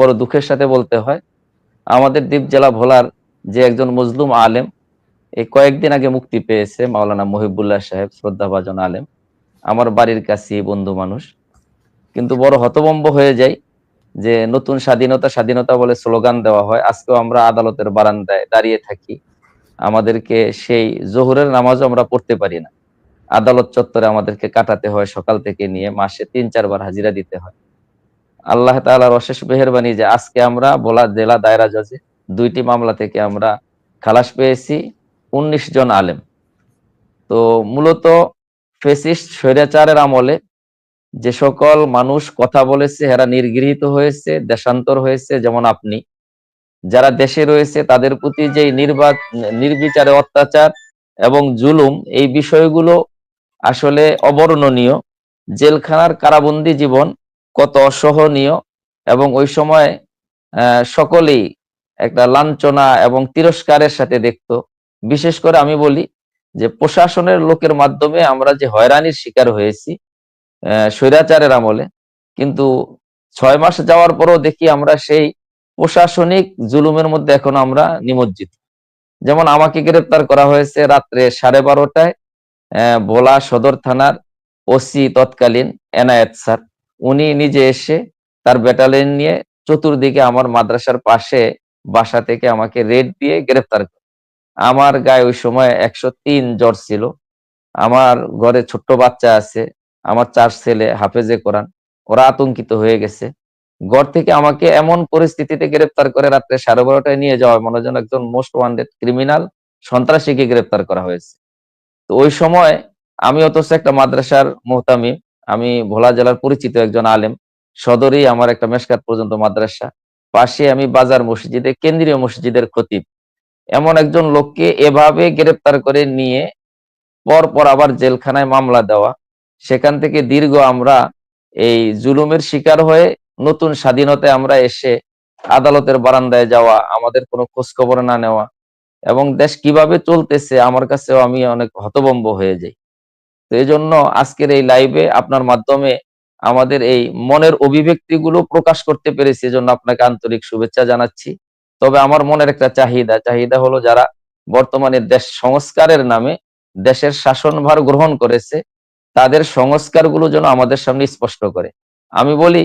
বড় দুঃখের সাথে বলতে হয়, আমাদের দ্বীপ জেলা ভোলার যে একজন মজলুম আলেম এই কয়েকদিন আগে মুক্তি পেয়েছে মাওলানা মহিবুল্লাহ সাহেব, শ্রদ্ধাভাজন আলেম। আমার বাড়ির কাছে বন্ধু মানুষ। কিন্তু বড় হতবম্ব হয়ে যায় যে নতুন স্বাধীনতা স্বাধীনতা বলে স্লোগান দেওয়া হয়। আজকেও আমরা আদালতের বারান্দায় দাঁড়িয়ে থাকি। আমাদেরকে সেই জোহরের নামাজও আমরা পড়তে পারি না। আদালত চত্বরে আমাদেরকে কাটাতে হয়, সকাল থেকে নিয়ে মাসে তিন চারবার হাজিরা দিতে হয়। আল্লাহ তাআলার অশেষ মেহরবানি যে আজকে আমরা বলা জেলা দায়রা জজে দুইটি মামলা থেকে আমরা খালাস পেয়েছি, উনিশ জন আলেম। তো মূলত ফেসিস্ট স্বৈরাচারের আমলে যে সকল মানুষ কথা বলেছে, এরা নির্গৃহীত হয়েছে, দেশান্তর হয়েছে, যেমন আপনি। যারা দেশে রয়েছে, তাদের প্রতি যে নির্বাচ, নির্বিচারে অত্যাচার এবং জুলুম, এই বিষয়গুলো আসলে অবর্ণনীয়। জেলখানার কারাবন্দি জীবন কত অসহনীয় এবং ওই সময় সকলেই একটা লাঞ্ছনা এবং তিরস্কারের সাথে দেখতো। বিশেষ করে আমি বলি যে, প্রশাসনের লোকের মাধ্যমে আমরা যে হয়রানির শিকার হয়েছি স্বৈরাচারের আমলে, কিন্তু ছয় মাস যাওয়ার পরও দেখি আমরা সেই প্রশাসনিক জুলুমের মধ্যে এখন আমরা নিমজ্জিত। যেমন আমাকে গ্রেপ্তার করা হয়েছে রাত্রে সাড়ে বারোটায় ভোলা সদর থানার ওসি তৎকালীন এনায়েত স্যার। উনি নিজে এসে তার ব্যাটালিয়ন নিয়ে চতুর্দিকে আমার মাদ্রাসার পাশে বাসা থেকে আমাকে রেড দিয়ে গ্রেফতার করে। আমার গায়ে ওই সময় একশো তিন জ্বর ছিল। আমার ঘরে ছোট্ট বাচ্চা আছে, আমার চার ছেলে, হাফেজে কোরআন। ওরা আতঙ্কিত হয়ে গেছে। ঘর থেকে আমাকে এমন পরিস্থিতিতে গ্রেপ্তার করে রাত্রে সাড়ে বারোটায় নিয়ে যাওয়া মনে হয় একজন মোস্ট ওয়ান্টেড ক্রিমিনাল সন্ত্রাসীকে গ্রেপ্তার করা হয়েছে। তো ওই সময় আমি অথচ একটা মাদ্রাসার মোহতামিম আমি ভোলা জেলার পরিচিত একজন আলেম। সদরেই আমার একটা মেশকাত পর্যন্ত মাদ্রাসা। পাশে আমি বাজার মসজিদে, কেন্দ্রীয় মসজিদের খতিব। এমন একজন লোককে এভাবে গ্রেপ্তার করে নিয়ে পর পর আবার জেলখানায় মামলা দেওয়া। সেখান থেকে দীর্ঘ আমরা এই জুলুমের শিকার হয়ে নতুন স্বাধীনতায় আমরা এসে আদালতের বারান্দায় যাওয়া, আমাদের কোনো খোঁজ খবর না নেওয়া এবং দেশ কীভাবে চলতেছে, আমার কাছেও আমি অনেক হতবম্ব হয়ে যাই। তো এই জন্য আজকের এই লাইভে আপনার মাধ্যমে আমাদের এই মনের অভিব্যক্তিগুলো প্রকাশ করতে পেরেছি, এজন্য আপনাকে আন্তরিক শুভেচ্ছা জানাচ্ছি। তবে আমার মনের একটা চাহিদা চাহিদা হলো যারা বর্তমানে দেশ সংস্কারের নামে দেশের শাসনভার গ্রহণ করেছে, তাদের সংস্কারগুলো যেন আমাদের সামনে স্পষ্ট করে। আমি বলি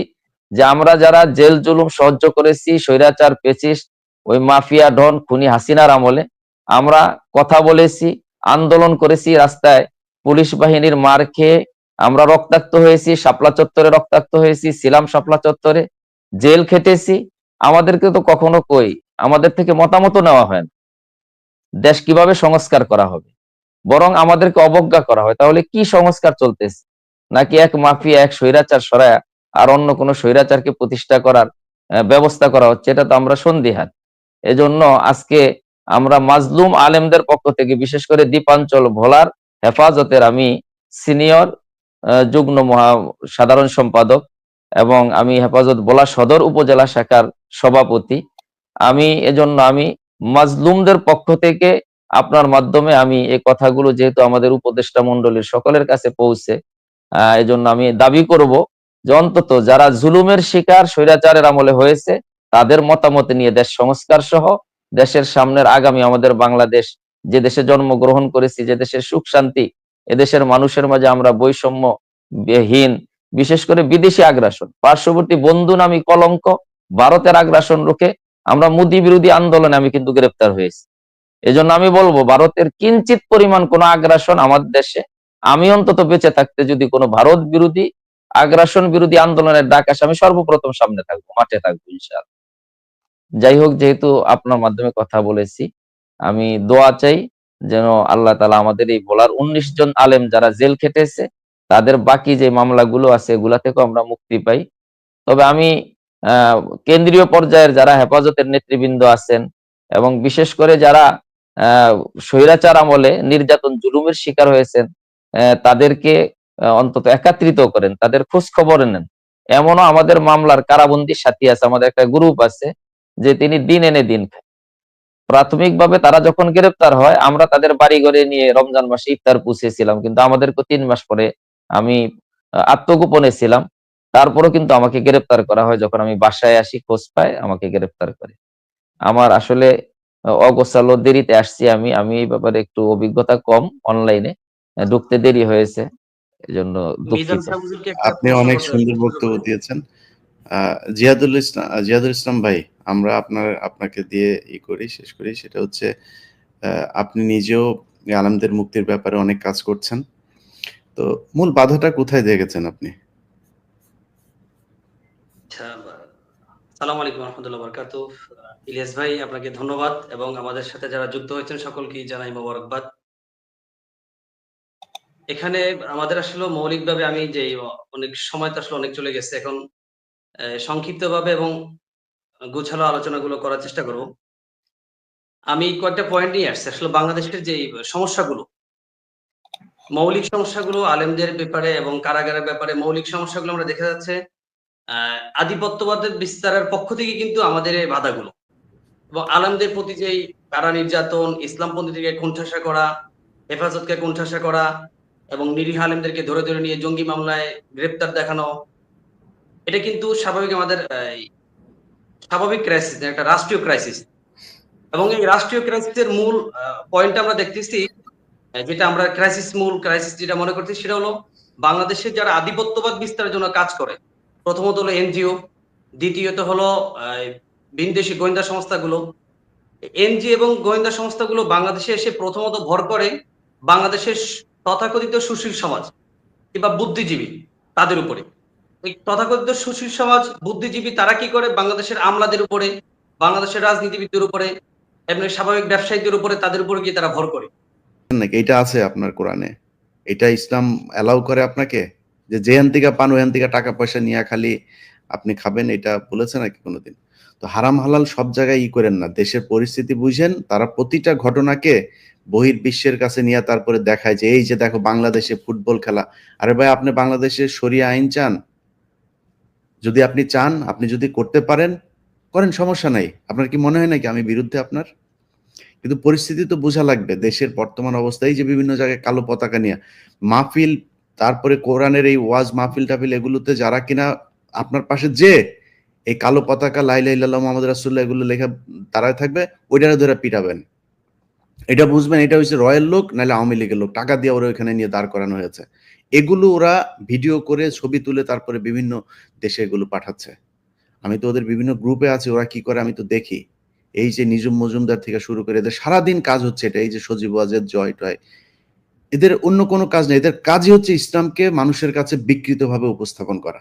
যে আমরা যারা জেল জুলুম সহ্য করেছি, স্বৈরাচার পেচিস ওই মাফিয়া ডন খুনি হাসিনার আমলে, আমরা কথা বলেছি, আন্দোলন করেছি রাস্তায় পুলিশ বাহিনীর মার খেয়ে আমরা রক্তাক্ত হয়েছি, শাপলা চত্বরে রক্তাক্ত হয়েছি সিলাম শাপলা চত্বরে, জেল খেটেছি। আমাদেরকে তো কখনো কই? আমাদের থেকে মতামত নেওয়া হয় না। দেশ কীভাবে সংস্কার করা হবে? বরং আমাদেরকে অবজ্ঞা করা হয়। তাহলে কি সংস্কার চলতেছে? নাকি এক মাফিয়া, এক স্বৈরাচার সরায়া আর অন্য কোনো স্বৈরাচারকে প্রতিষ্ঠা করার ব্যবস্থা করা হচ্ছে? এটা তো আমরা সন্দিহান। এজন্য আজকে আমরা মাজলুম আলেমদের পক্ষ থেকে বিশেষ করে দ্বীপাঞ্চল ভোলার হেফাজতের আমি সিনিয়র যুগ্ম মহা সাধারণ সম্পাদক এবং আমি হেফাজত ভোলা সদর উপজেলা শাখার সভাপতি। আমি এজন্য আমি মাজলুমদের পক্ষ থেকে আপনার মাধ্যমে আমি এই কথাগুলো যেহেতু আমাদের উপদেষ্টা মন্ডলীর সকলের কাছে পৌঁছে এজন্য আমি দাবি করব যে অন্তত যারা জুলুমের শিকার, স্বৈরাচারের আমলে হয়েছে, তাদের মতামত নিয়ে দেশ সংস্কার সহ দেশের সামনের আগামী আমাদের বাংলাদেশ যে দেশে জন্মগ্রহণ করেছি, যে দেশের সুখ শান্তি এদেশের মানুষের মাঝে আমরা বৈষম্য হীন বিশেষ করে বিদেশি আগ্রাসন। পার্শ্ববর্তী বন্ধু নামী কলঙ্ক ভারতের আগ্রাসন রুখে আমরা মোদী বিরোধী আন্দোলনে আমি কিন্তু গ্রেপ্তার হয়েছি। এজন্য আমি বলব, ভারতের কিঞ্চিত পরিমাণ কোন আগ্রাসন আমাদের দেশে, আমি অন্তত বেঁচে থাকতে যদি কোনো ভারত বিরোধী আগ্রাসন বিরোধী আন্দোলনের ডাক আসে, আমি সর্বপ্রথম সামনে থাকব, মাঠে থাকব, ইনশাআল্লাহ। যাই হোক, যেহেতু আপনার মাধ্যমে কথা বলেছি আমি দোয়া চাই যেন আল্লাহ তালা আমাদের এই বলার উনিশ জন আলেম যারা জেল খেটেছে, তাদের বাকি যে মামলাগুলো আছে এগুলা থেকেও আমরা মুক্তি পাই। তবে আমি কেন্দ্রীয় পর্যায়ের যারা হেফাজতের নেতৃবৃন্দ আছেন এবং বিশেষ করে যারা স্বৈরাচার আমলে নির্যাতন জুলুমের শিকার হয়েছেন তাদেরকে অন্তত একত্রিত করেন, তাদের খোঁজ খবর নেন। এমনও আমাদের মামলার কারাবন্দি সাথী আছে, আমাদের একটা গ্রুপ আছে যে তিনি দিন এনে দিন খায় প্রাথমিকভাবে তারা যখন গ্রেপ্তার হয় আমরা তাদের বাড়ি ঘরে নিয়ে রমজান মাসে ইফতার পুষেছিলাম কিন্তু আমাদেরকে তিন মাস পরে আমি আত্মগোপনে ছিলাম। তারপরও কিন্তু আমাকে গ্রেপ্তার করা হয় যখন আমি বাসায় আসি খোঁজ পাই আমাকে গ্রেপ্তার করে। আমার আসলে অগোছালো দেরিতে আসছি আমি। আমি এই ব্যাপারে একটু অভিজ্ঞতা কম অনলাইনে। ঢুকতে দেরি হয়েছে। এজন্য আপনি অনেক সুন্দর বক্তব্য দিয়েছেন। জিয়াদুল ইসলাম জিয়াদুল ইসলাম ভাই, আমরা আপনার, আপনাকে দিয়ে ই করি, শেষ করি। সেটা হচ্ছে আপনি নিজেও আলেমদের মুক্তির ব্যাপারে অনেক কাজ করছেন। তো মূল বাধাটা কোথায় দেখেছেন আপনি? আচ্ছা সালাম আলাইকুম রহমতুল্লাহ বরকাত ইলিয়াস ভাই, আপনাকে ধন্যবাদ এবং আমাদের সাথে যারা যুক্ত হয়েছেন সকলকে জানাই মোবারকবাদ। এখানে আমাদের আসলে মৌলিকভাবে আমি যে অনেক সময় তো আসলে অনেক চলে গেছে, এখন সংক্ষিপ্ত ভাবে এবং গোছালো আলোচনাগুলো করার চেষ্টা করব। আমি কয়েকটা পয়েন্ট নিয়ে আসছি। আসলে বাংলাদেশের যে সমস্যাগুলো, মৌলিক সমস্যাগুলো আলেমদের ব্যাপারে এবং কারাগারের ব্যাপারে মৌলিক সমস্যাগুলো আমরা দেখা যাচ্ছে আধিপত্যবাদের বিস্তারের পক্ষ থেকে কিন্তু আমাদের এই বাধাগুলো। এবং আলেমদের প্রতি যে কারা নির্যাতন ইসলামপন্থীদেরকে কোণঠাসা করা, হেফাজতকে কোণঠাসা করা এবং নিরীহ আলেমদেরকে ধরে ধরে নিয়ে জঙ্গি মামলায় গ্রেপ্তার দেখানো এটা কিন্তু স্বাভাবিক আমাদের স্বাভাবিক ক্রাইসিস একটা রাষ্ট্রীয় ক্রাইসিস এবং এই রাষ্ট্রীয় ক্রাইসিসের মূল পয়েন্ট আমরা দেখতেছি যেটা আমরা ক্রাইসিস মূল ক্রাইসিস যেটা মনে করছি, সেটা হলো বাংলাদেশে যারা আধিপত্যবাদ বিস্তারের জন্য কাজ করে, প্রথমত হলো এনজিও, দ্বিতীয়ত হলো বিনদেশি গোয়েন্দা সংস্থাগুলো। এনজিও এবং গোয়েন্দা সংস্থাগুলো বাংলাদেশে এসে প্রথমত ভর করে বাংলাদেশের তথাকথিত সুশীল সমাজ কিংবা বুদ্ধিজীবী তাদের উপরে। তথাকথিত সুশীল সমাজ বুদ্ধিজীবী তারা কি করে? বাংলাদেশের আমলাদের উপরে, বাংলাদেশের রাজনীতিবিদদের উপরে, এমনি স্বাভাবিক ব্যবসায়ীদের উপরে, তাদের উপরে গিয়ে তারা ভর করে। এটা আছে আপনার কোরআনে। এটা ইসলাম অ্যালাউ করে আপনাকে? যে যেখান থেকে পান ওখান থেকে টাকা পয়সা নিয়ে খালি আপনি খাবেন, এটা বলেছে নাকি কোনোদিন? তো হারাম হালাল সব জায়গায় ই করেন না। দেশের পরিস্থিতি বুঝেন, তারা প্রতিটা ঘটনাকে বহির বিশ্বের কাছে নিয়ে তারপরে দেখায় যে, এই যে দেখো বাংলাদেশে ফুটবল খেলা। আরে ভাই, আপনি বাংলাদেশে সরিয়া আইন চান? যদি আপনি চান, আপনি যদি করতে পারেন, করেন, সমস্যা নাই। আপনার কি মনে হয় নাকি আমি বিরুদ্ধে আপনার? কিন্তু পরিস্থিতি তো বোঝা লাগবে। দেশের বর্তমান অবস্থায় যে বিভিন্ন জায়গায় কালো পতাকা নিয়ে। মাহফিল, তারপরে কোরআনের এই ওয়াজ, মাহফিল টাফিল এগুলোতে যারা কিনা আপনার পাশে যে, এই কালো পতাকা লাইলা ইল্লাল্লাহ মোহাম্মদ রাসুল্লাহ এগুলো লেখা দাঁড়ায় থাকবে, ওইটারে ধরে পিটাবেন। এটা বুঝবেন, এটা হচ্ছে রয়্যাল লোক, নাহলে আওয়ামী লীগের লোক। টাকা দিয়ে ওরা ওখানে নিয়ে দাঁড় করানো হয়েছে। এগুলো ওরা ভিডিও করে ছবি তুলে তারপরে বিভিন্ন দেশে এগুলো পাঠাচ্ছে। আমি তো ওদের বিভিন্ন গ্রুপে আছি, ওরা কি করে আমি তো দেখি। এই যে নিজুম মজুমদার থেকে শুরু করে এদের সারাদিন কাজ হচ্ছে এটা, এই যে সজীব ওয়াজের জয় টয়। এদের অন্য কোনো কাজ নেই, এদের কাজই হচ্ছে ইসলামকে মানুষের কাছে বিকৃতভাবে উপস্থাপন করা।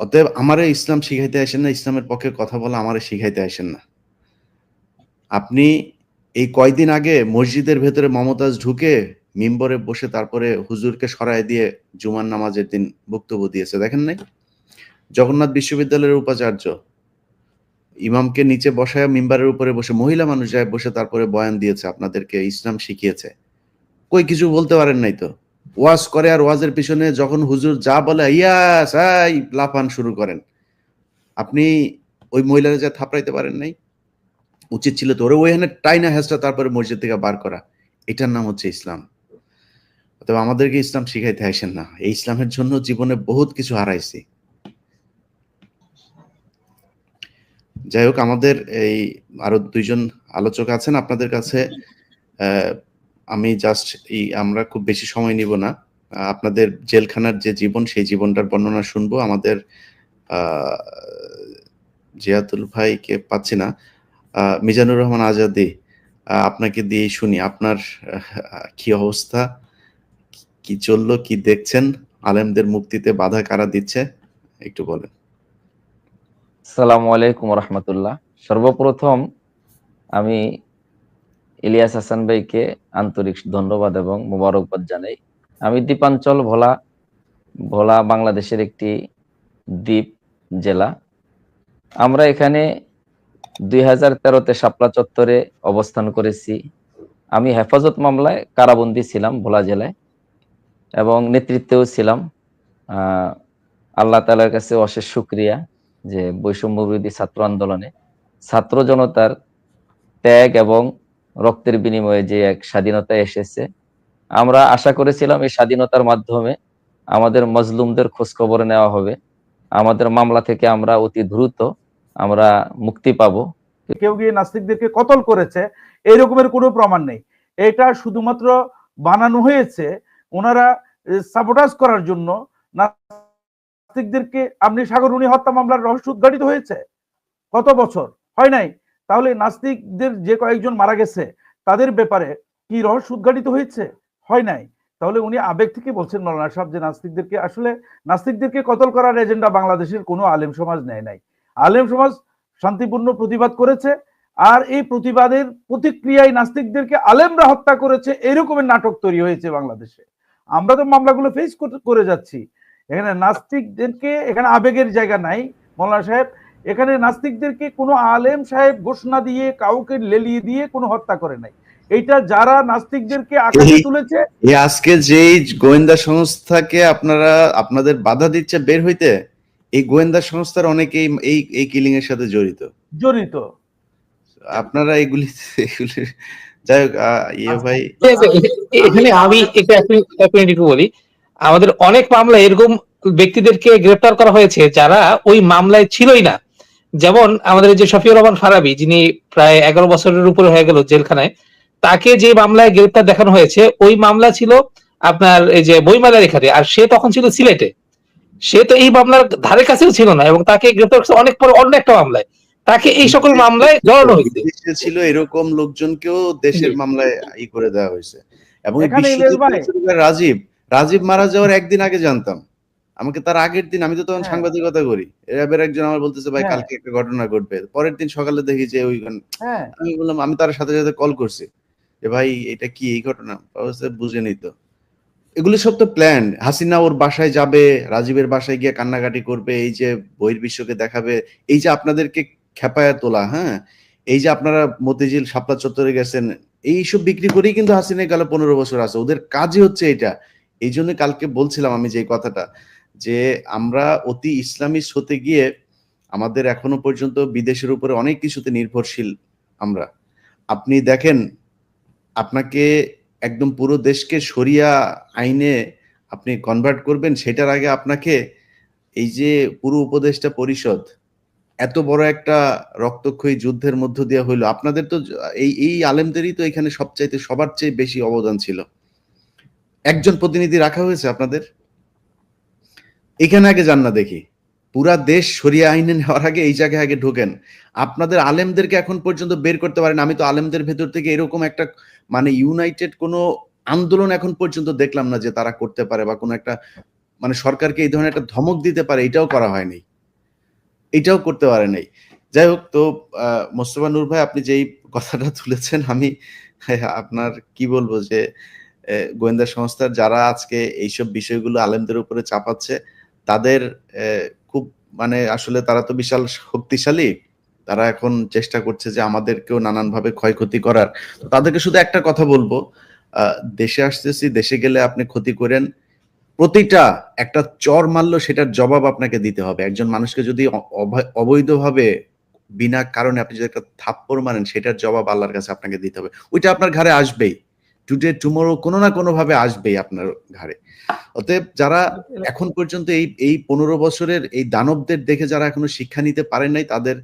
অতএব আমারে ইসলাম শিখাইতে আসেন না, ইসলামের পক্ষে কথা বলা আমারে শিখাইতে আসেন না। আপনি এই কয়দিন আগে মসজিদের ভেতরে মমতাজ ঢুকে মিম্বরে বসে তারপরে হুজুরকে সরায় দিয়ে জুমার নামাজের দিন বক্তব্য দিয়েছে, দেখেন নাই? জগন্নাথ বিশ্ববিদ্যালয়ের উপাচার্য, ইমামকে নিচে বসায় মিম্বারের উপরে বসে মহিলা মানুষ যায় বসে তারপরে বয়ান দিয়েছে, আপনাদেরকে ইসলাম শিখিয়েছে। কই, কিছু বলতে পারেন নাই তো? ওয়াজ করে আর ওয়াজের পিছনে যখন হুজুর যা বলে ইয়াস লাফান শুরু করেন। আপনি ওই মহিলারা যা থাপড়াইতে পারেন নাই? উচিত ছিল তো ওরে ওইখানে টাইনা হ্যাসটা তারপরে মসজিদ থেকে বার করা। এটার নাম হচ্ছে ইসলাম। তবে আমাদেরকে ইসলাম শিখাইতে আসেন না। এই ইসলামের জন্য জীবনে বহুত কিছু হারাইছি। যাই হোক, আমাদের এই আরও দুইজন আলোচক আছেন আপনাদের কাছে। আমি জাস্ট এই আমরা খুব বেশি সময় নিব না। আপনাদের জেলখানার যে জীবন, সেই জীবনটার বর্ণনা শুনব। আমাদের জিয়াতুল ভাইকে পাচ্ছি না। মিজানুর রহমান আজাদি আপনাকে দিয়ে শুনি। আপনার কি অবস্থা? কি চলল, কি দেখছেন? আলেমদের মুক্তিতে বাধা কারা দিচ্ছে? একটু বলেন। সালাম আলাইকুম রহমতুল্লাহ। সর্বপ্রথম আমি ইলিয়াস হাসান ভাইকে আন্তরিক ধন্যবাদ এবং মোবারকবাদ জানাই। আমি দ্বীপাঞ্চল ভোলা ভোলা বাংলাদেশের একটি দ্বীপ জেলা। আমরা এখানে দুই হাজার তেরোতে শাপলা চত্বরে অবস্থান করেছি। আমি হেফাজত মামলায় কারাবন্দী ছিলাম ভোলা জেলায়। এবং নেতৃত্বেও ছিলাম। আল্লাহ তালার কাছে অশেষ সুক্রিয়া যে বৈষম্য বিরোধী ছাত্র আন্দোলনে ছাত্র জনতার ত্যাগ এবং রক্তের বিনিময়ে যে এক স্বাধীনতা এসেছে। আমরা আশা করেছিলাম এই স্বাধীনতার মাধ্যমে আমাদের মজলুমদের খোঁজ খবর নেওয়া হবে। আমাদের মামলা থেকে আমরা অতি দ্রুত আমরা মুক্তি পাবো। কেউ গিয়ে নাস্তিকদেরকে কতল করেছে, এরকমের কোনো প্রমাণ নেই। এটা শুধুমাত্র বানানো হয়েছে ওনারা সাবোটাজ করার জন্য নাস্তিকদেরকে, আপনি সাগরুনি হত্যা মামলার রহস্য উদ্ঘাটিত হয়েছে। কত বছর? হয় নাই? তাহলে নাস্তিকদের যে কয়েকজন মারা গেছে, তাদের ব্যাপারে কি রহস্য উদ্ঘাটিত হয়েছে? হয় নাই? তাহলে উনি আবেগ থেকে বলছেন মৌলানা সাহেব যে নাস্তিকদেরকে আসলে, নাস্তিকদেরকে কতল করার এজেন্ডা বাংলাদেশের কোনো আলেম সমাজ নেয় নাই। আলেম সমাজ শান্তিপূর্ণ প্রতিবাদ করেছে, আর এই প্রতিবাদের প্রতিক্রিয়ায় নাস্তিকদেরকে আলেমরা হত্যা করেছে, এরকমের নাটক তৈরি হয়েছে বাংলাদেশে। আমরা তো মামলাগুলো ফেস করে যাচ্ছি। এখানে নাস্তিকদেরকে এখানে আবেগের জায়গা নাই মোল্লা সাহেব। এখানে নাস্তিকদেরকে কোনো আলেম সাহেব ঘোষণা দিয়ে কাউকে লেলিয়ে দিয়ে কোনো হত্যা করে নাই। এইটা যারা নাস্তিকদেরকে আকাশে তুলেছে এই আজকে যেই গোয়েন্দা সংস্থাকে আপনারা আপনাদের বাধা দিচ্ছে বের হইতে এই গোয়েন্দা সংস্থার অনেকেই এই এই কিলিং এর সাথে জড়িত। জড়িত। আপনারা এগুলি এগুলি যাই হোক ইয়ে ভাই। আছে, এ- এখানে আমি একটু এক মিনিট একটু বলি। আমাদের অনেক মামলা এরকম ব্যক্তিদেরকে গ্রেফতার করা হয়েছে যারা ওই মামলায় ছিলই না। যেমন আমাদের যে শফিউর রহমান ফারাবি যিনি প্রায় এগারো বছরের উপরে হয়ে গেল জেলখানায় তাকে যে মামলায় গ্রেফতার দেখানো হয়েছে ওই মামলা ছিল আপনার এই যে বইমেলার এখানে আর সে তখন ছিল সিলেটে। সে তো এই মামলার ধারে কাছেও ছিল না এবং তাকে গ্রেফতার করেছে অনেক পর অন্য একটা মামলায়। তাকে এই সকল মামলায় জড়ানো হয়েছে। ছিল এরকম লোকজনকেও দেশের মামলায় ই করে দেওয়া হয়েছে। এবং রাজীব রাজীব মারা যাওয়ার একদিন আগে জানতাম। আমাকে তার আগের দিন আমি তো তখন হ্যাঁ। সাংবাদিকতা করি। র্যাবের একজন আমার বলতেছে ভাই হ্যাঁ। কালকে একটা ঘটনা ঘটবে। পরের দিন সকালে দেখি যে ওই হ্যাঁ। আমি বললাম আমি তার সাথে সাথে কল করছি। যে ভাই এটা কি এই ঘটনা? বুঝে নিত এগুলো সব তো প্ল্যান হাসিনা ওর বাসায় যাবে রাজীবের বাসায় গিয়ে কান্নাকাটি করবে এই যে বহির্বিশ্বকে দেখাবে। এই যে আপনাদেরকে খেপায়া তোলা হ্যাঁ? এই যে আপনারা মতিঝিল, শাপলা চত্বরে গেছেন, এইসব বিক্রি করেই কিন্তু হাসিনা গেল পনেরো বছর আছে। ওদের কাজই হচ্ছে এটা। এই জন্য কালকে বলছিলাম আমি যে কথাটা, যে আমরা অতি ইসলামিস্ট হতে গিয়ে আমাদের এখনও পর্যন্ত বিদেশের উপরে অনেক কিছুতে নির্ভরশীল আমরা। আপনি দেখেন, আপনাকে একদম পুরো দেশকে সরিয়া আইনে আপনি কনভার্ট করবেন, সেটার আগে আপনাকে এই যে পুরো উপদেষ্টা পরিষদ এত বড় একটা রক্তক্ষয়ী যুদ্ধের মধ্য দিয়ে হইল। আপনাদের তো এই এই আলেমদেরই তো এখানে সবচাইতে, সবার চেয়ে বেশি অবদান ছিল। একজন প্রতিনিধি রাখা হয়েছে আপনাদের? এখানে আগে যান না দেখি। পুরা দেশ সরিয়া আইনে নেওয়ার আগে এই জায়গায় আগে ঢোকেন। আপনাদের আলেমদেরকে এখন পর্যন্ত বের করতে পারেন। আমি তো আলেমদের ভেতর থেকে এরকম একটা মানে ইউনাইটেড কোনো আন্দোলন এখন পর্যন্ত দেখলাম না যে তারা করতে পারে বা কোনো একটা মানে সরকারকে এই ধরনের একটা ধমক দিতে পারে, এটাও করা হয়নি। এটাও করতে পারে নাই। যাই হোক, তো মোস্তফা নূর ভাই, আপনি যেই কথাটা তুলেছেন, আমি আপনার কি বলব যে গোয়েন্দা সংস্থার যারা আজকে এইসব বিষয়গুলো আলেমদের উপরে চাপাচ্ছে, তাদের খুব মানে আসলে তারা তো বিশাল শক্তিশালী, তারা এখন চেষ্টা করছে যে আমাদেরকেও নানানভাবে ক্ষয়ক্ষতি করার। তাদেরকে শুধু একটা কথা বলব দেশে আসতেছি, দেশে গেলে আপনি ক্ষতি করেন প্রতিটা একটা চর মারলো সেটার জবাব আপনাকে দিতে হবে। একজন মানুষকে যদি অবৈধভাবে বিনা কারণে আপনি যদি একটা থাপ্পড় মারেন, সেটার জবাব আল্লাহর কাছে আপনাকে দিতে হবে। ওইটা আপনার ঘরে আসবেই। টুডে টুমোরো কোনো না কোনো ভাবে আসবেই আপনার ঘরে অতএব যারা এখন পর্যন্ত এই এই পনেরো বছরের এই দানবদের দেখে যারা এখনও শিক্ষা নিতে পারেন নাই, তাদের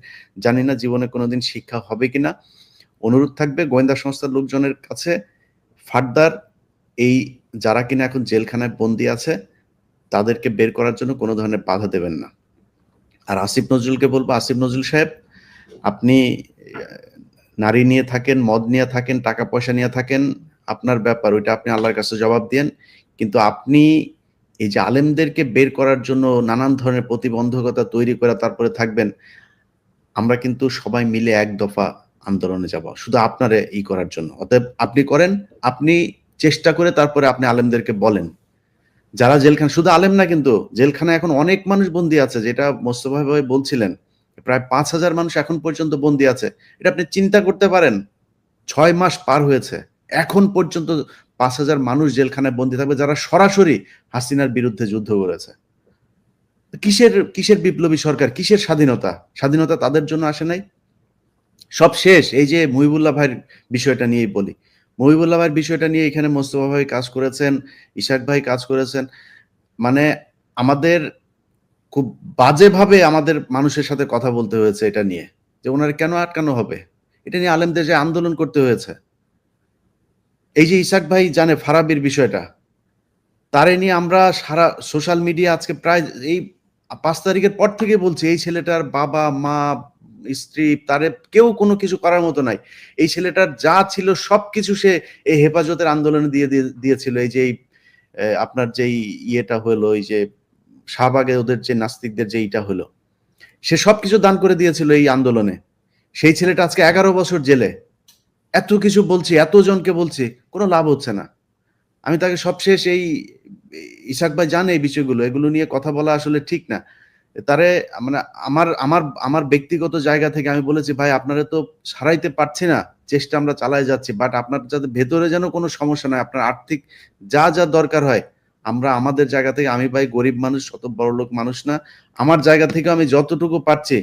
জানি না জীবনে কোনোদিন শিক্ষা হবে কিনা। অনুরোধ থাকবে গোয়েন্দা সংস্থার লোকজনের কাছে। ফার্দার এই যারা কিনা এখন জেলখানায় বন্দি আছে, তাদেরকে বের করার জন্য কোনো ধরনের বাধা দেবেন না। আর আসিফ নজরুলকে বলব, আসিফ নজরুল সাহেব, আপনি নারী নিয়ে থাকেন, মদ নিয়ে থাকেন টাকা পয়সা নিয়ে থাকেন, আপনার ব্যাপার, ওইটা আপনি আল্লাহর কাছে জবাব দিয়েন। কিন্তু আপনি এই যে আলেমদেরকে বের করার জন্য নানান ধরনের প্রতিবন্ধকতা তৈরি করে তারপরে থাকবেন, আমরা কিন্তু সবাই মিলে এক দফা আন্দোলনে যাব, শুধু আপনারে ই করার জন্য। অতএব আপনি করেন, আপনি চেষ্টা করে তারপরে আপনি আলেমদেরকে বলেন। যারা জেলখানা, শুধু আলেম না কিন্তু জেলখানায় এখন অনেক মানুষ বন্দি আছে, যেটা মোস্তফা ভাই বলছিলেন। প্রায় পাঁচ হাজার মানুষ এখন পর্যন্ত বন্দি আছে। এটা আপনি চিন্তা করতে পারেন, ছয় মাস পার হয়েছে। এখন পর্যন্ত পাঁচ হাজার মানুষ জেলখানায় বন্দি থাকবে, যারা সরাসরি হাসিনার বিরুদ্ধে যুদ্ধ করেছে। কিসের কিসের বিপ্লবী সরকার, কিসের স্বাধীনতা? স্বাধীনতা তাদের জন্য আসে নাই। সব শেষ, এই যে মহিবুল্লাহ ভাইয়ের বিষয়টা নিয়েই বলি। মহিবুল্লাহ ভাইয়ের বিষয়টা নিয়ে এখানে মোস্তফা ভাই কাজ করেছেন, ইশাক ভাই কাজ করেছেন। মানে আমাদের খুব বাজেভাবে আমাদের মানুষের সাথে কথা বলতে হয়েছে এটা নিয়ে, যে ওনার কেন আটকানো হবে? এটা নিয়ে আলেমদের যে আন্দোলন করতে হয়েছে। এই যে ইসাক ভাই জানে ফারাবির বিষয়টা, তারে নিয়ে আমরা সারা সোশ্যাল মিডিয়া আজকে প্রায় এই পাঁচ তারিখের পর থেকে বলছি, এই ছেলেটার বাবা, মা স্ত্রী, তারে কেউ কোনো কিছু করার মতো নাই। এই ছেলেটার যা ছিল সবকিছু সে এই হেফাজতের আন্দোলনে দিয়ে দিয়ে- দিয়েছিল। এই যে আপনার যেই ইয়েটা হলো এই যে, শাহবাগে ওদের যে নাস্তিকদের যে ইটা হলো সে সবকিছু দান করে দিয়েছিল এই আন্দোলনে। সেই ছেলেটা আজকে এগারো বছর জেলে। এত কিছু বলছি, এত জনকে বলছি, কোনো লাভ হচ্ছে না। আমি তাকে সবশেষ এই ইসাক ভাই জানে এই বিষয়গুলো। এগুলো নিয়ে কথা বলা আসলে ঠিক না। তারে মানে আমার আমার আমার ব্যক্তিগত জায়গা থেকে আমি বলেছি, ভাই, আপনারা তো সারাইতে পারছি না, চেষ্টা আমরা চালাই যাচ্ছি বাট আপনার যাতে ভেতরে যেন কোনো সমস্যা নাই, আপনার আর্থিক যা যা দরকার হয়, আমরা আমাদের জায়গা থেকে, আমি ভাই গরিব মানুষ অত বড় লোক মানুষ না, আমার জায়গা থেকে আমি যতটুকু পারছি,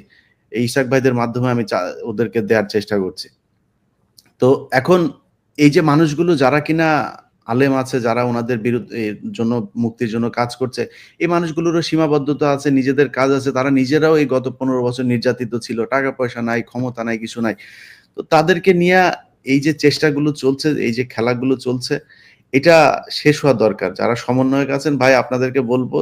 এই ইসাক ভাইদের মাধ্যমে আমি ওদেরকে দেওয়ার চেষ্টা করছি। তো এখন এই যে মানুষগুলো যারা কিনা আলেম আছে, যারা ওনাদের বিরুদ্ধে জন্য, মুক্তির জন্য কাজ করছে। এই মানুষগুলোরও সীমাবদ্ধতা আছে, নিজেদের কাজ আছে। তারা নিজেরাও এই গত পনেরো বছর নির্যাতিত ছিল। টাকা পয়সা নাই, ক্ষমতা নাই, কিছু নাই। তো তাদেরকে নিয়ে এই যে চেষ্টাগুলো চলছে, এই যে খেলাগুলো চলছে, এটা শেষ হওয়া দরকার। যারা সমন্বয়ক আছেন, ভাই, আপনাদেরকে বলব,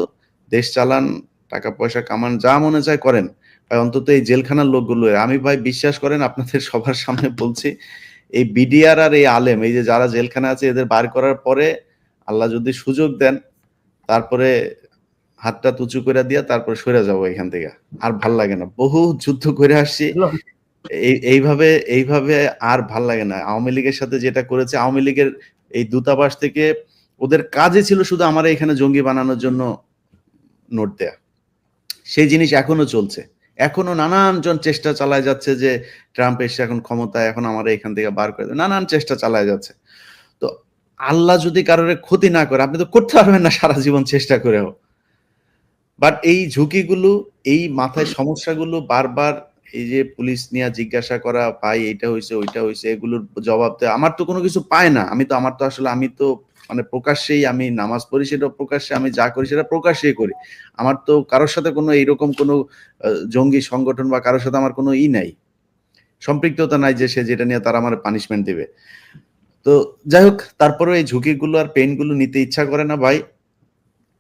দেশ চালান, টাকা পয়সা কামান, যা মনে চায় করেন। ভাই, অন্তত এই জেলখানার লোকগুলো আমি, ভাই, বিশ্বাস করেন, আপনাদের সবার সামনে বলছি এই বিডিআর আর এই আলেম, এই যে যারা জেলখানা আছে এদের বার করার পরে আল্লাহ যদি সুযোগ দেন, তারপরে হাতটা তুচু করে দিয়া তারপরে সরে যাব এখান থেকে। আর ভালো লাগে না। বহু যুদ্ধ করে আসছি। এই, এইভাবে এইভাবে আর ভালো লাগে না। আওয়ামী লীগের সাথে যেটা করেছে, আওয়ামী লীগের এই দূতাবাস থেকে ওদের কাজে ছিল শুধু আমার এখানে জঙ্গি বানানোর জন্য নোট দেয়া। সেই জিনিস এখনও চলছে। এখনও নানান জন চেষ্টা চালায় যাচ্ছে যে ট্রাম্প এসে এখন ক্ষমতায় এখন আমার এখান থেকে বার করে। নানান চেষ্টা চালায় যাচ্ছে। তো আল্লাহ যদি কারোর ক্ষতি না করে, আপনি তো করতে পারবেন না সারা জীবন চেষ্টা করেও। বাট এই ঝুঁকিগুলো, এই মাথায় সমস্যাগুলো বারবার এই যে পুলিশ নিয়ে জিজ্ঞাসা করা পাই এটা হয়েছে ওইটা হয়েছে এগুলোর জবাব আমার তো কোনো কিছু পায় না। আমি তো, আমার তো আসলে, আমি তো মানে প্রকাশ্যেই আমি নামাজ পড়ি, সেটা প্রকাশ্যে আমি যা করি সেটা প্রকাশ্যেই করি। আমার তো কারোর সাথে কোনো এইরকম কোনো জঙ্গি সংগঠন বা কারোর সাথে আমার কোনো ই নাই। সম্পৃক্ততা নাই যে সে যেটা নিয়ে তারা আমার পানিশমেন্ট দিবে। তো যাই হোক তারপরে এই ঝুঁকিগুলো আর পেইনগুলো নিতে ইচ্ছা করে না ভাই।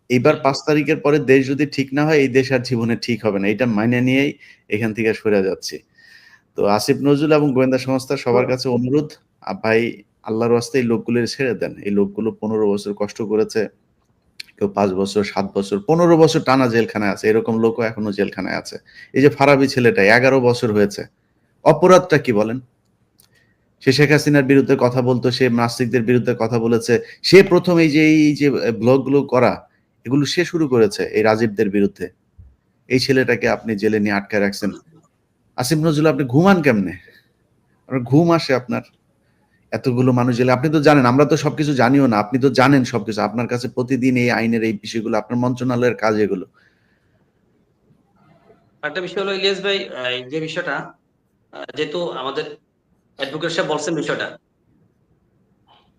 এইবার পাঁচ তারিখের পরে দেশ যদি ঠিক না হয়, এই দেশ আর জীবনে ঠিক হবে না। এটা মাইনে নিয়েই এখান থেকে সরে যাচ্ছে। তো আসিফ নজরুল এবং গোয়েন্দা সংস্থা সবার কাছে অনুরোধ। ভাই আল্লাহর রাস্তায় এই লোকগুলো ছেড়ে দেন। এই লোকগুলো পনেরো বছর কষ্ট করেছে, কেউ পাঁচ বছর, সাত বছর, পনেরো বছর টানা জেলখানায় আছে। এরকম লোকও এখনও জেলখানায় আছে। এই যে ফারাবি ছেলেটা এগারো বছর হয়েছে। অপরাধটা কি বলেন? সে শেখ হাসিনার বিরুদ্ধে কথা বলতো, সে নাস্তিকদের বিরুদ্ধে কথা বলেছে। সে প্রথম এই যে এই যে ব্লগগুলো করা, এগুলো সে শুরু করেছে এই রাজীবদের বিরুদ্ধে। এই ছেলেটাকে আপনি জেলে নিয়ে আটকায় রাখছেন। আসিফ নজরুল, আপনি ঘুমান কেমনে? ঘুম আসে আপনার। এতগুলো মানুষ জেলে আপনি তো জানেন, আমরা তো সবকিছু জানিও না, আপনি তো জানেন সবকিছু, আপনার কাছে প্রতিদিন এই আইনের এই বিষয়গুলো, আপনার মন্ত্রণালয়ের কাজ এগুলো। একটা বিষয় হলো, ইলিয়াস ভাই যে বিষয়টা যেহেতু আমাদের অ্যাডভোকেট সাহেব বলছেন বিষয়টা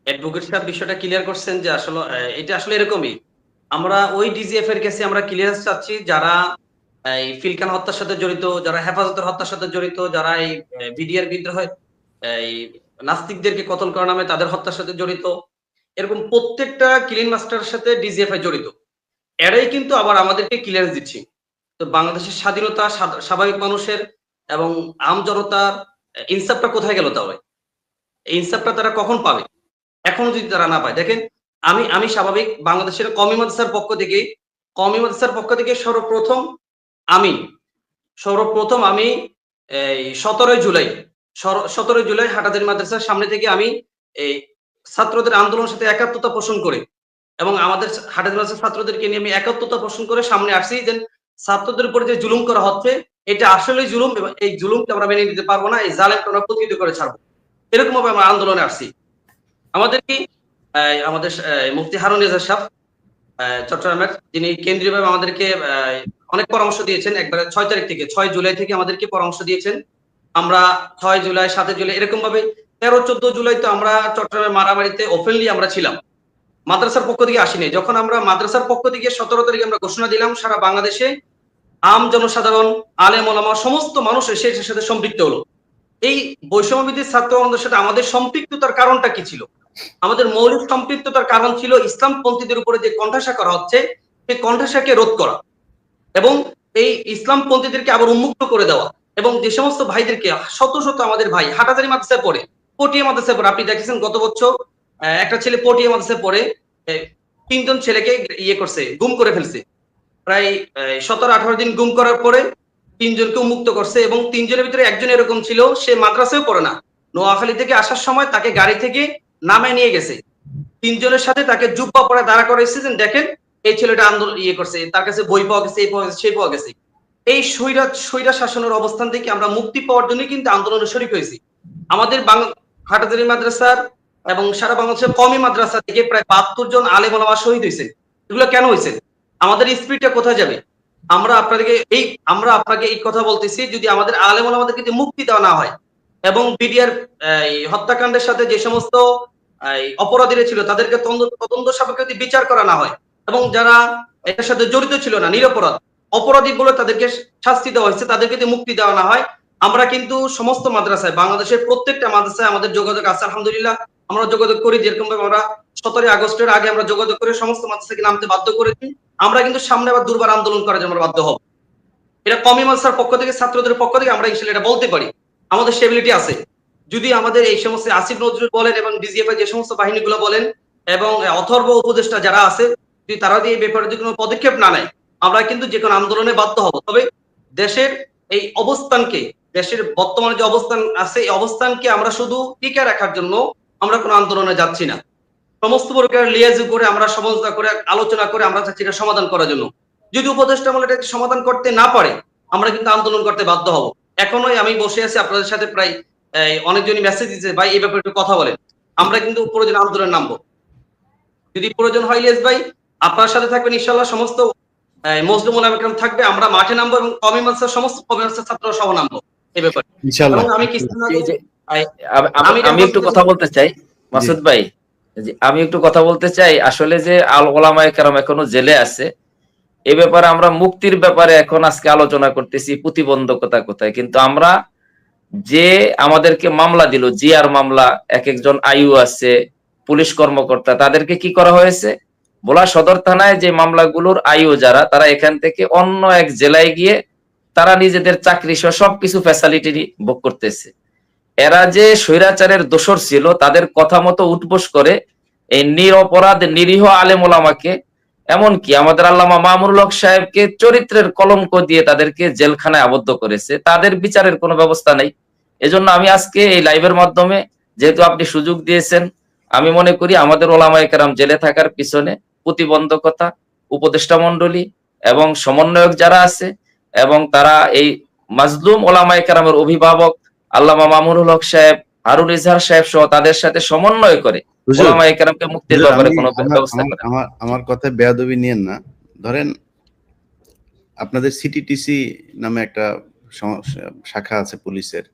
অ্যাডভোকেট সাহেব বিষয়টা ক্লিয়ার করছেন যে আসলে এটা আসলে এরকমই। আমরা ওই ডিজিএফ এর কাছে আমরা ক্লিয়ারেন্স চাচ্ছি, যারা, এই ফিলকান হত্যার সাথে জড়িত, যারা হেফাজতের হত্যার সাথে জড়িত, যারা এই বিডিআর বিদ্রোহে, এই নাস্তিকদেরকে কতল করার নামে তাদের হত্যার সাথে জড়িত। এরকম প্রত্যেকটা ক্লিন মাস্টারের সাথে ডিজিএফ এ জড়িত। এরাই কিন্তু আবার আমাদেরকে ক্লিয়ারেন্স দিচ্ছি। তো বাংলাদেশের স্বাধীনতা স্বাভাবিক মানুষের এবং আম জনতার ইনসাফটা কোথায় গেল তাহলে এই ইনসাফটা তারা কখন পাবে? এখন যদি তারা না পায়। দেখেন, আমি আমি স্বাভাবিক বাংলাদেশের কমি মাদ্রাসার পক্ষ থেকে কমি মাদ্রাসার পক্ষ থেকে সর্বপ্রথম আমি সর্বপ্রথম আমি এই সতেরোই জুলাই সতেরোই জুলাই হাটাদের মাদ্রাসার সামনে থেকে আমি এই ছাত্রদের আন্দোলনের সাথে একাত্মতা পোষণ করে এবং আমাদের হাটাদের মাদ্রাসার ছাত্রদেরকে নিয়ে আমি একাত্মতা পোষণ করে সামনে আসছি যে ছাত্রদের উপরে যে জুলুম করা হচ্ছে, এটা আসলে জুলুম এবং এই জুলুমকে আমরা মেনে নিতে পারব না, এই জালেমকে আমরা প্রতিহিত করে ছাড়বো। এরকম ভাবে আমরা আন্দোলনে আসছি। আমাদের কি আমাদের মুফতি হারুন রেজা সাহ চট্টগ্রামের, যিনি কেন্দ্রীয়ভাবে আমাদেরকে অনেক পরামর্শ দিয়েছেন, একবারে ছয় তারিখ থেকে, ছয় জুলাই থেকে আমাদেরকে পরামর্শ দিয়েছেন। আমরা ছয় জুলাই সাতই জুলাই এরকম ভাবে তেরো, চোদ্দ জুলাই তো আমরা চট্টগ্রামের মারামারিতে ওপেনলি আমরা ছিলাম। মাদ্রাসার পক্ষ থেকে আসিনি। যখন আমরা মাদ্রাসার পক্ষ থেকে সতেরো তারিখে আমরা ঘোষণা দিলাম, সারা বাংলাদেশে আম জনসাধারণ, আলেম, ওলামা, সমস্ত মানুষ এসে এটার সাথে সম্পৃক্ত হলো। এই বৈষম্যবিধির ছাত্র আন্দোলনের সাথে আমাদের সম্পৃক্ততার কারণটা কি ছিল? আমাদের মৌলিক সম্পৃক্ততার কারণ ছিল ইসলামপন্থীদের উপরে যে কণ্ঠাসা করা হচ্ছে, সেই কণ্ঠাসাকে রোধ করা এবং এই ইসলামপন্থীদেরকে আবার উন্মুক্ত করে দেওয়া। এবং যে সমস্ত ভাইদেরকে, শত শত আমাদের ভাই হাটাজারি মাদ্রাসায় পড়ে পটিয়া মাদ্রাসায় পড়ে, আপনি দেখেছেন গত বছর একটা ছেলে পটিয়া মাদ্রাসায় পড়ে তিনজন ছেলেকে ইয়ে করছে, গুম করে ফেলছে। প্রায় সতেরো, আঠারো দিন গুম করার পরে তিনজনকে মুক্ত করছে এবং তিনজনের ভিতরে একজন এরকম ছিল, সে মাদ্রাসায় পড়ে না। নোয়াখালী থেকে আসার সময় তাকে গাড়ি থেকে নামে নিয়ে গেছে। তিনজনের সাথে তাকে জুব্বা পরে দাঁড়া করাইছে যে দেখেন, এই ছেলেটা আন্দোলন ইয়ে করছে, তার কাছে বই পাওয়া গেছে, এই পাওয়া গেছে সেই পাওয়া গেছে। এই স্বৈরা স্বৈরা শাসনের অবস্থান থেকে আমরা মুক্তি পাওয়ার জন্য কিন্তু আন্দোলনে শরিক হয়েছি। আমাদের হাটাজারি মাদ্রাসার এবং সারা বাংলাদেশের কমি মাদ্রাসা থেকে প্রায় বাহাত্তর জন আলেম ওলামা শহীদ হয়েছে। এগুলো কেন হয়েছে? আমাদের স্পিডটা কোথায় যাবে? আমরা আপনাদেরকে এই আমরা আপনাকে এই কথা বলতেছি, যদি আমাদের আলেম ওলামাদেরকে যদি মুক্তি দেওয়া না হয় এবং বিডিআর হত্যাকাণ্ডের সাথে যে সমস্ত অপরাধীরা ছিল, তাদেরকে তদন্ত সাপেক্ষে বিচার করা না হয় এবং যারা এটার সাথে জড়িত ছিল না, নিরপরাধ অপরাধী বলে তাদেরকে শাস্তি দেওয়া হয়েছে, তাদেরকে যদি মুক্তি দেওয়া না হয়, আমরা কিন্তু সমস্ত মাদ্রাসায়, বাংলাদেশের প্রত্যেকটা মাদ্রাসায় আমাদের যোগাযোগ আছে, আলহামদুলিল্লাহ, আমরা যোগাযোগ করি যেরকম ভাবে আমরা সতেরোই আগস্টের আগে আমরা যোগাযোগ করে সমস্ত মাদ্রাসাকে নামতে বাধ্য করেছি, আমরা কিন্তু সামনে আবার দুর্বার আন্দোলন করার জন্য আমরা বাধ্য হব। এটা কমি মাদ্রাসার পক্ষ থেকে, ছাত্রদের পক্ষ থেকে আমরা ইনশাল্লাহ এটা বলতে পারি। আমাদের স্টেবিলিটি আছে। যদি আমাদের এই সমস্ত আসিফ নজরুল বলেন এবং ডিজিএফ যে সমস্ত বাহিনীগুলো বলেন, এবং অথর্ব উপদেষ্টা যারা আছে, যদি তারা দিয়ে এই ব্যাপারে যদি কোনো পদক্ষেপ না নেয় আমরা কিন্তু যে কোনো আন্দোলনে বাধ্য হব। তবে দেশের এই অবস্থানকে, দেশের বর্তমানে যে অবস্থান আছে, এই অবস্থানকে আমরা শুধু টিকে রাখার জন্য আমরা কোনো আন্দোলনে যাচ্ছি না। সমস্ত প্রকার লিয়াজ করে আমরা সমঝোতা করে, আলোচনা করে আমরা চাচ্ছি এটা সমাধান করার জন্য। যদি উপদেষ্টা আমল এটা সমাধান করতে না পারে, আমরা কিন্তু আন্দোলন করতে বাধ্য হব। এখনোই আমি বসে আছি, আপনাদের সাথে প্রায় অনেকজনই মেসেজ দিচ্ছে, ভাই এই ব্যাপারে একটু কথা বলেন। আমরা কিন্তু প্রয়োজন আন্দোলনে নামবো। যদি প্রয়োজন হয় ইলিয়াস ভাই, আপনার সাথে থাকবেন ইনশাল্লাহ সমস্ত মজলুম একরম থাকবে আমরা মাঠে নামবো এবং সমস্ত ছাত্র সহ নামবো এই ব্যাপারে। আমি কিছুদিন আগে আমি- একটু কথা বলতে চাই মাসুদ ভাই আমি একটু কথা বলতে চাই আসলে যে আল ওলামায়ে কেরাম এখনও জেলে আছে এ ব্যাপারে আমরা মুক্তির ব্যাপারে এখন আজকে আলোচনা করতেছি প্রতিবন্ধকতা কোথায়। কিন্তু আমরা যে আমাদেরকে মামলা দিল জিয়ার মামলা এক একজন আয়ু আছে পুলিশ কর্মকর্তা তাদেরকে কি করা হয়েছে? ভোলা সদর থানায় যে মামলাগুলোর আয়ু যারা, তারা এখান থেকে অন্য এক জেলায় গিয়ে তারা নিজেদের চাকরি সহ সবকিছু ফ্যাসিলিটি ভোগ করতেছে। এরা যে স্বৈরাচারের দোষর ছিল, তাদের কথা মতো উঠবোস করে এই নিরপরাধ, নিরীহ আলেম ওলামাকে, এমনকি আমাদের আল্লামা মামুনুল হক সাহেবকে চরিত্রের কলঙ্ক দিয়ে তাদেরকে জেলখানায় আবদ্ধ করেছে, তাদের বিচারের কোনো ব্যবস্থা নেই। এজন্য আমি আজকে এই লাইভের মাধ্যমে, যেহেতু আপনি সুযোগ দিয়েছেন, আমি মনে করি আমাদের ওলামায়ে কেরাম জেলে থাকার পিছনে প্রতিবন্ধকতা উপদেষ্টা মন্ডলী এবং সমন্বয়ক যারা আছে এবং তারা এই মাজলুম ওলামায়ে কেরামের অভিভাবক আল্লামা মামুনুল হক সাহেব হারুন ইজহার সাহেব সহ তাদের সাথে সমন্বয় করে ওলামায়ে কেরামকে হুজুর, ব্যাপারে আমি- কোনো আমার- ব্যবস্থা করে আমার আমার কথায় বেয়াদবি নিয়েন না। ধরেন আপনাদের সিটিটিসি নামে একটা শাখা আছে পুলিশের।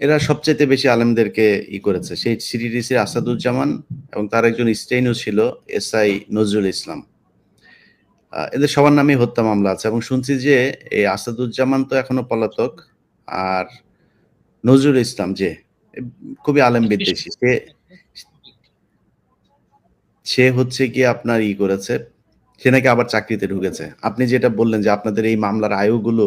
এরা সবচেয়ে বেশি আলেমদেরকে ই করেছে। সেই সিটিটিসি আসাদুজ্জামান এবং তার একজন স্টেইনও ছিল, এসআই নজরুল ইসলাম। এদের সবার নামে হত্যা মামলা আছে এবং শুনছি যে এই আসাদুজ্জামান তো এখনও পলাতক আর নজরুল ইসলাম যে খুবই আলেম বিদ্বেষী। সে সে হচ্ছে কি আপনার ই করেছে, সে নাকি আবার চাকরিতে ঢুকেছে। আপনি যেটা বললেন যে আপনাদের এই মামলার আয়ুগুলো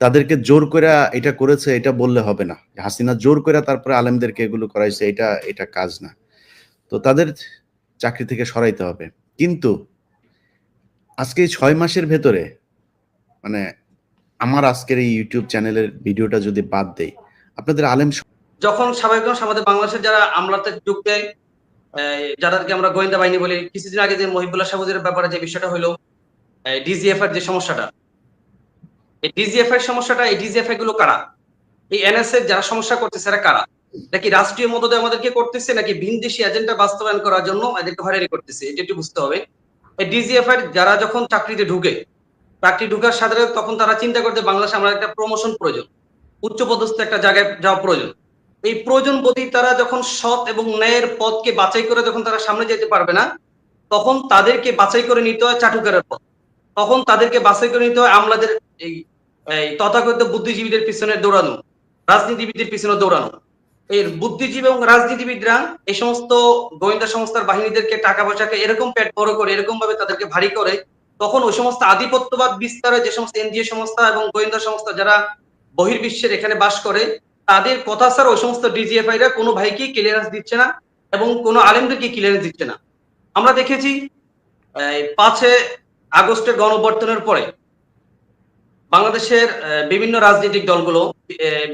তাদেরকে জোর করে এটা করেছে, এটা বললে হবে না। হাসিনা জোর করে তারপরে আলেমদেরকে এগুলো করাইছে, এটা এটা কাজ না। তো তাদের চাকরি থেকে সরাইতে হবে। কিন্তু আজকে ছয় মাসের ভেতরে মানে আমার আজকের এই ইউটিউব চ্যানেলের ভিডিওটা যদি বাদ দেই, আপনাদের আলেম যখন স্বাভাবিক আমাদের বাংলাদেশের যারা আমলাতে দেয় যাদেরকে আমরা গোয়েন্দা বাহিনী বলি, কিছুদিন আগে যে মহিবুল্লাহ সাহুজের ব্যাপারে যে বিষয়টা হলো ডিজিএফ এর যে সমস্যাটা এই ডিজিএফ এর সমস্যাটা, এই ডিজিএফগুলো কারা? এই যারা সমস্যা কারা? নাকি রাষ্ট্রীয় আমাদেরকে করতেছে, নাকি ভিনদেশি এজেন্ডা বাস্তবায়ন করার জন্য এদেরকে হয়রানি করতেছে? এটা একটু বুঝতে হবে। এই ডিজিএফ এর যারা যখন চাকরিতে ঢুকে, চাকরি ঢুকার সাথে তখন তারা চিন্তা করতে বাংলাদেশে আমরা একটা প্রমোশন প্রয়োজন উচ্চ পদস্থ একটা জায়গায় যাওয়া প্রয়োজন। এই প্রয়োজন বোধই তারা যখন সৎ এবং ন্যায়ের পথকে বাছাই করে যখন তারা সামনে যেতে পারবে না, তখন তাদেরকে বাছাই করে নিতে হয় চাটুকারের পথ। তখন তাদেরকে বাছাই করে নিতে হয় আমলাদের এই তথাকথিত বুদ্ধিজীবীদের পিছনে দৌড়ানো রাজনীতিবিদদের পিছনে দৌড়ানো। এই বুদ্ধিজীবী এবং রাজনীতিবিদরা এই সমস্ত গোয়েন্দা সংস্থার বাহিনীদেরকে টাকা পয়সাকে এরকম পেট বড় করে, এরকম ভাবে তাদেরকে ভারী করে, তখন ওই সমস্ত আধিপত্যবাদ বিস্তারে যে সমস্ত এনজিও সংস্থা এবং গোয়েন্দা সংস্থা যারা বহির্বিশ্বের এখানে বাস করে, তাদের কথা ছাড়া ওই সমস্ত ডিজিএফআইরা কোনো ভাইকেই ক্লিয়ারেন্স দিচ্ছে না এবং কোনো আলেমদেরকে ক্লিয়ারেন্স দিচ্ছে না। আমরা দেখেছি পাঁচে আগস্টের গণবর্তনের পরে বাংলাদেশের বিভিন্ন রাজনৈতিক দলগুলো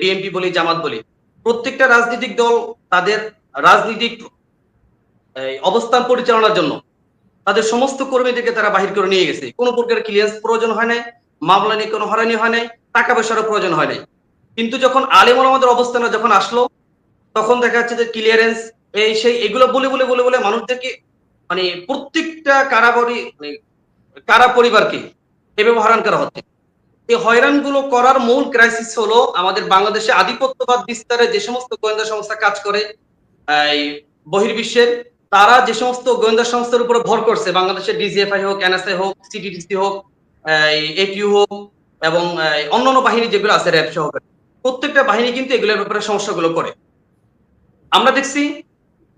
বিএনপি বলি, জামাত বলি, প্রত্যেকটা রাজনৈতিক দল তাদের রাজনৈতিক অবস্থান পরিচালনার জন্য তাদের সমস্ত কর্মীদেরকে তারা বাহির করে নিয়ে গেছে। কোনো প্রকার ক্লিয়ারেন্স প্রয়োজন হয় নাই, মামলা নিয়ে কোনো হয়রানি হয় নাই, টাকা পয়সারও প্রয়োজন হয় নাই। কিন্তু যখন আলেম আমাদের অবস্থানে যখন আসলো, তখন দেখা যাচ্ছে যে ক্লিয়ারেন্স এই সেই এগুলো বলে বলে বলে বলে মানুষদেরকে মানে প্রত্যেকটা কারাবাড়ি মানে কারা পরিবারকে এভাবে হয়রান করা হচ্ছে। এই হয়রানগুলো করার মূল ক্রাইসিস হলো আমাদের বাংলাদেশে আধিপত্যবাদ বিস্তারে যে সমস্ত গোয়েন্দা সংস্থা কাজ করে বহির্বিশ্বের, তারা যে সমস্ত গোয়েন্দা সংস্থার উপরে ভর করছে বাংলাদেশের ডিজিএফআই হোক এনএসআই হোক সিটিটিসি হোক এটিইউ হোক এবং অন্যান্য বাহিনী যেগুলো আছে, র্যাব সহকারে, প্রত্যেকটা বাহিনী কিন্তু এগুলোর ব্যাপারে সমস্যাগুলো করে। আমরা দেখছি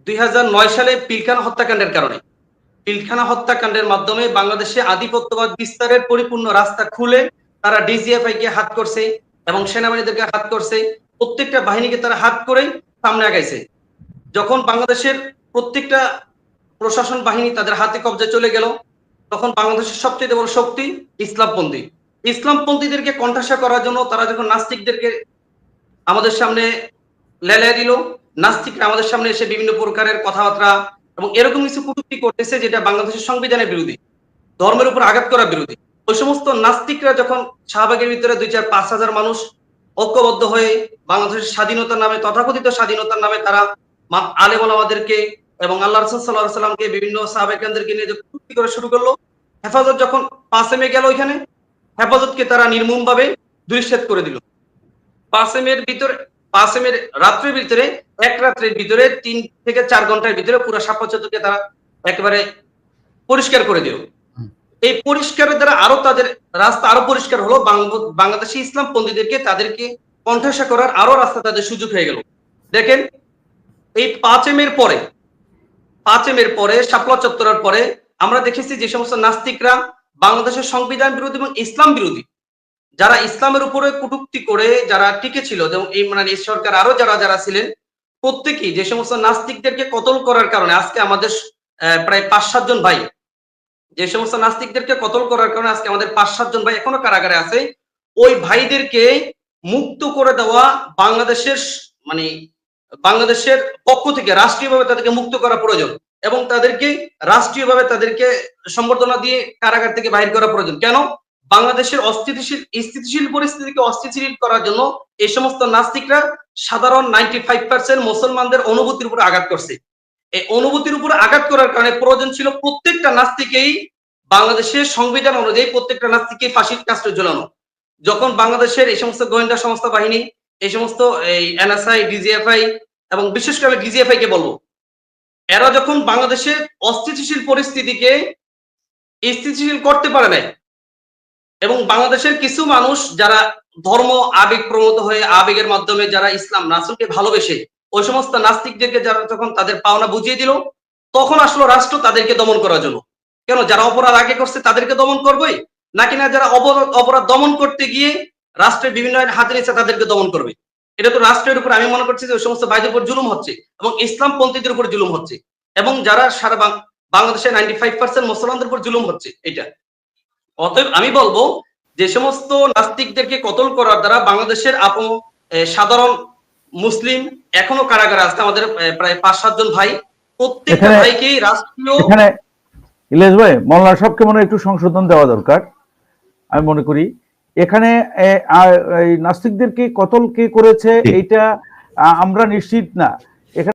দুই হাজার নয় সালে পিলখানা হত্যাকাণ্ডের কারণে। পিলখানা হত্যাকাণ্ডের মাধ্যমে বাংলাদেশে আধিপত্যবাদ বিস্তারের পরিপূর্ণ রাস্তা খুলে তারা ডিজিএফআই কে হাত করছে এবং সেনাবাহিনীদেরকে হাত করছে। প্রত্যেকটা বাহিনীকে তারা হাত করে সামনে আগাইছে। যখন বাংলাদেশের প্রত্যেকটা প্রশাসন বাহিনী তাদের হাতে কবজা চলে গেল, তখন বাংলাদেশের সবচেয়ে বড় শক্তি ইসলামপন্থী। ইসলামপন্থীদেরকে কণ্ঠাসা করার জন্য তারা যখন নাস্তিকদেরকে আমাদের সামনে লেলিয়ে দিল, নাস্তিকরা আমাদের সামনে এসে বিভিন্ন প্রকারের কথাবার্তা এবং এরকম কিছু কটূক্তি করতেছে যেটা বাংলাদেশের সংবিধানের বিরোধী ধর্মের উপর আঘাত করার বিরোধী ওই সমস্ত নাস্তিকরা যখন শাহবাগের ভিতরে দুই চার পাঁচ হাজার মানুষ ঐক্যবদ্ধ হয়ে বাংলাদেশের স্বাধীনতার নামে, তথাকথিত স্বাধীনতার নামে তারা মা- আলেম ওলামাদেরকে এবং আল্লাহ রসুল সাল্লাহ সাল্লামকে বিভিন্ন সাহাবাহামদেরকে নিয়ে যে কটূক্তি করা শুরু করল, হেফাজত যখন পাঁচেমে গেল ওইখানে, হেফাজতকে তারা নির্মম ভাবে দুরিচ্ছেদ করে দিল। পাঁচেমের ভিতরে পাঁচেমের রাত্রের ভিতরে, এক রাত্রের ভিতরে, তিন থেকে চার ঘণ্টার ভিতরে পুরো সাপা তারা একেবারে পরিষ্কার করে দিল। এই পরিষ্কারের দ্বারা আরও তাদের রাস্তা আরও পরিষ্কার হলো। বাংলা- বাংলাদেশি ইসলাম পন্থীদেরকে তাদেরকে কণ্ঠাসা করার আরও রাস্তা তাদের সুযোগ হয়ে গেল। দেখেন, এই পাঁচ এমের পরে, পাঁচ এমের পরে, শাপলা চত্বরের পরে আমরা দেখেছি যে সমস্ত নাস্তিকরা বাংলাদেশের সংবিধান বিরোধী এবং ইসলাম বিরোধী, যারা ইসলামের উপরে কটূক্তি করে যারা টিকে ছিল যেমন এই সরকার আরও যারা যারা ছিলেন, প্রত্যেকেই যে সমস্ত নাস্তিকদেরকে কতল করার কারণে, আজকে আমাদের প্রায় পাঁচ সাতজন ভাই যে সমস্ত নাস্তিকদেরকে কতল করার কারণে আজকে আমাদের পাঁচ সাতজন ভাই এখনও কারাগারে আছে, ওই ভাইদেরকে মুক্ত করে দেওয়া বাংলাদেশের মানে বাংলাদেশের পক্ষ থেকে রাষ্ট্রীয়ভাবে তাদেরকে মুক্ত করা প্রয়োজন এবং তাদেরকে রাষ্ট্রীয়ভাবে তাদেরকে সম্বর্ধনা দিয়ে কারাগার থেকে বাহির করা প্রয়োজন। কেন? বাংলাদেশের অস্থিতিশীল, স্থিতিশীল পরিস্থিতিকে অস্থিতিশীল করার জন্য এই সমস্ত নাস্তিকরা সাধারণ নাইনটি ফাইভ পার্সেন্ট মুসলমানদের অনুভূতির উপর আঘাত করছে। এই অনুভূতির উপর আঘাত করার কারণে প্রয়োজন ছিল প্রত্যেকটা নাস্তিকেই বাংলাদেশের সংবিধান অনুযায়ী প্রত্যেকটা নাস্তিককে ফাঁসির কাস্টে ঝোলানো। যখন বাংলাদেশের এই সমস্ত গোয়েন্দা সংস্থা বাহিনী, এই সমস্ত এই এনএসআই, ডিজিএফআই এবং বিশেষ করে ডিজিএফআই কে বলব, এরা যখন বাংলাদেশের অস্থিতিশীল পরিস্থিতিকে স্থিতিশীল করতে পারে নাই এবং বাংলাদেশের কিছু মানুষ যারা ধর্ম আবেগ প্রমত হয়ে আবেগের মাধ্যমে যারা ইসলাম রাসুলকে ভালোবেসে ওই সমস্ত নাস্তিকদেরকে যারা যখন তাদের পাওনা বুঝিয়ে দিল, তখন আসলো রাষ্ট্র তাদেরকে দমন করার জন্য। কেন? যারা অপরাধ আগে করছে তাদেরকে দমন করবে নাকি না যারা অপরাধ দমন করতে গিয়ে রাষ্ট্রের বিভিন্ন হাতে নিচ্ছে তাদেরকে দমন করবে? এটা তো রাষ্ট্রের উপর আমি মনে করছি যে ওই সমস্ত ভাইদের উপর জুলুম হচ্ছে এবং ইসলাম পন্থীদের উপর জুলুম হচ্ছে এবং যারা সারা বাং- বাংলাদেশের নাইনটি ফাইভ পার্সেন্ট মুসলমানদের উপর জুলুম হচ্ছে এটা। অতএব আমি বলব যে সমস্ত নাস্তিকদেরকে কতল করার দ্বারা বাংলাদেশের সাধারণ মুসলিম এখনও কারাগারে আছে। আমাদের প্রায় পাঁচ সাতজন ভাই। প্রত্যেকটা ভাইকে ভাইকেই রাষ্ট্রীয় এখানে ইলিয়াস ভাই মোল্লা সবকে মনে হয় একটু সংশোধন দেওয়া দরকার। আমি মনে করি এখানে নাস্তিকদেরকে কতল কে করেছে এটা এইটা আমরা নিশ্চিত না।